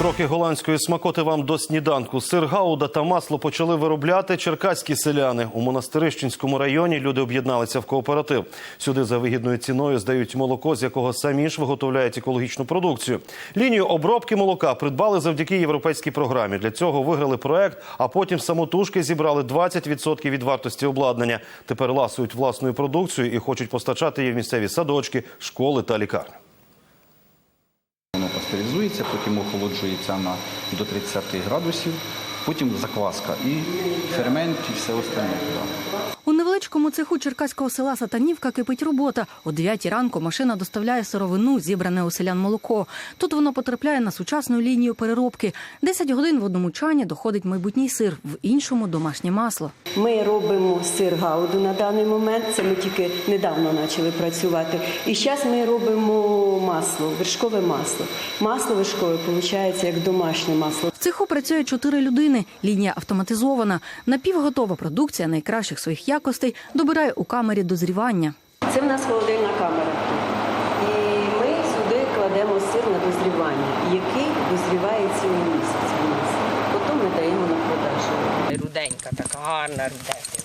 Трохи голландської смакоти вам до сніданку. Сир гауда та масло почали виробляти черкаські селяни. У монастирищенському районі люди об'єдналися в кооператив. Сюди за вигідною ціною здають молоко, з якого самі ж виготовляють екологічну продукцію. Лінію обробки молока придбали завдяки європейській програмі. Для цього виграли проект, а потім самотужки зібрали 20% від вартості обладнання. Тепер ласують власною продукцією і хочуть постачати її в місцеві садочки, школи та лікарні. Пастеризується, потім охолоджується на до 30 градусів, потім закваска і фермент, і все остальне. Невеличкому цеху черкаського села Сатанівка кипить робота. О 9 ранку машина доставляє сировину, зібране у селян молоко. Тут воно потрапляє на сучасну лінію переробки. 10 годин в одному чані доходить майбутній сир, в іншому домашнє масло. Ми робимо сир гауду на даний момент. Це ми тільки недавно почали працювати. І зараз ми робимо масло, вершкове масло. Масло вершкове виходить як домашнє масло. Цеху працює чотири людини. Лінія автоматизована. Напівготова продукція найкращих своїх якостей добирає у камері дозрівання. Це в нас холодильна камера. І ми сюди кладемо сир на дозрівання, який дозріває цілий місяць у нас. Потім ми даємо на продажу. Руденька, така гарна руденька.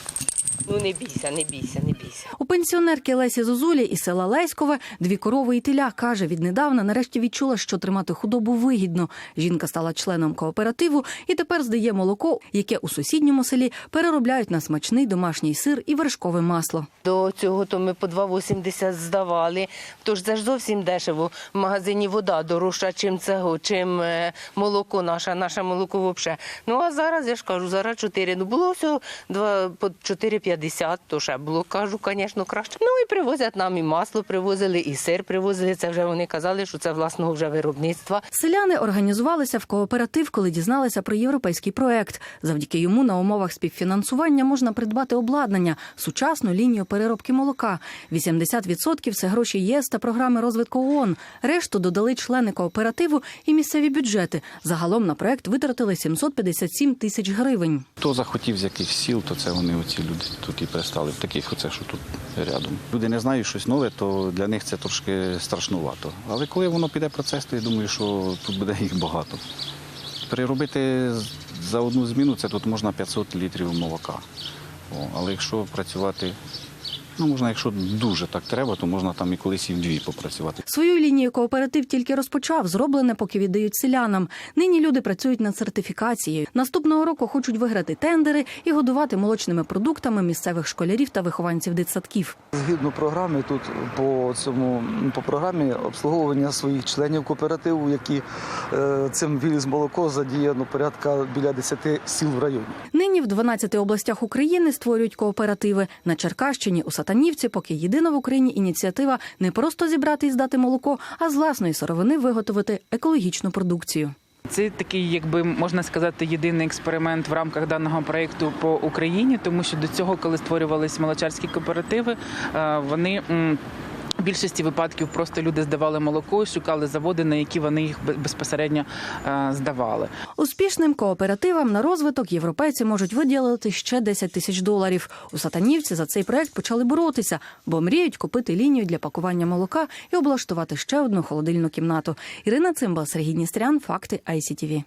Ну не бійся, не бійся, не бійся. Пенсіонерки Лесі Зозулі із села Леськове дві корови і теля каже, віднедавна нарешті відчула, що тримати худобу вигідно. Жінка стала членом кооперативу і тепер здає молоко, яке у сусідньому селі переробляють на смачний домашній сир і вершкове масло. До цього то ми по 2,80 здавали. Тож це ж зовсім дешево. В магазині вода дорожча, чим цього, чим е, молоко наше, наше молоко взагалі. Ну а зараз я ж кажу, зараз 4. Ну було все 2, по 4,50, то ще було, кажу, звісно, краще. Ну і привозять нам і масло привозили, і сир привозили. Це вже вони казали, що це власного вже виробництва. Селяни організувалися в кооператив, коли дізналися про європейський проект. Завдяки йому на умовах співфінансування можна придбати обладнання, сучасну лінію переробки молока. 80% – це гроші ЄС та програми розвитку ООН. Решту додали члени кооперативу і місцеві бюджети. Загалом на проект витратили 757 тисяч гривень. Хто захотів з яких сіл, то це вони оці люди тут і перестали, таких оце, що тут рядом. Люди не знають щось нове, то для них це трошки страшнувато. Але коли воно піде процес, то я думаю, що тут буде їх багато. Переробити за одну зміну це тут можна 500 літрів молока. Але якщо працювати, ну можна, якщо дуже так треба, то можна там і колись і вдві попрацювати. Свою лінію кооператив тільки розпочав, зроблене, поки віддають селянам. Нині люди працюють над сертифікацією. Наступного року хочуть виграти тендери і годувати молочними продуктами місцевих школярів та вихованців дитсадків. Згідно програми, тут по цьому по програмі обслуговування своїх членів кооперативу, які е, цим віліз молоко задіяно порядка біля 10 сіл в районі. Нині в 12 областях України створюють кооперативи. На Черкащині у Сатанівці поки єдина в Україні ініціатива не просто зібрати і здати молоко, а з власної сировини виготовити екологічну продукцію. Це такий, якби можна сказати, єдиний експеримент в рамках даного проєкту по Україні, тому що до цього, коли створювалися молочарські кооперативи, е, вони. В більшості випадків просто люди здавали молоко і шукали заводи, на які вони їх безпосередньо е, здавали. Успішним кооперативам на розвиток європейці можуть виділити ще 10 тисяч доларів. У Сатанівці за цей проект почали боротися, бо мріють купити лінію для пакування молока і облаштувати ще одну холодильну кімнату. Ірина Цимбал, Сергій Дністрян, факти ICTV.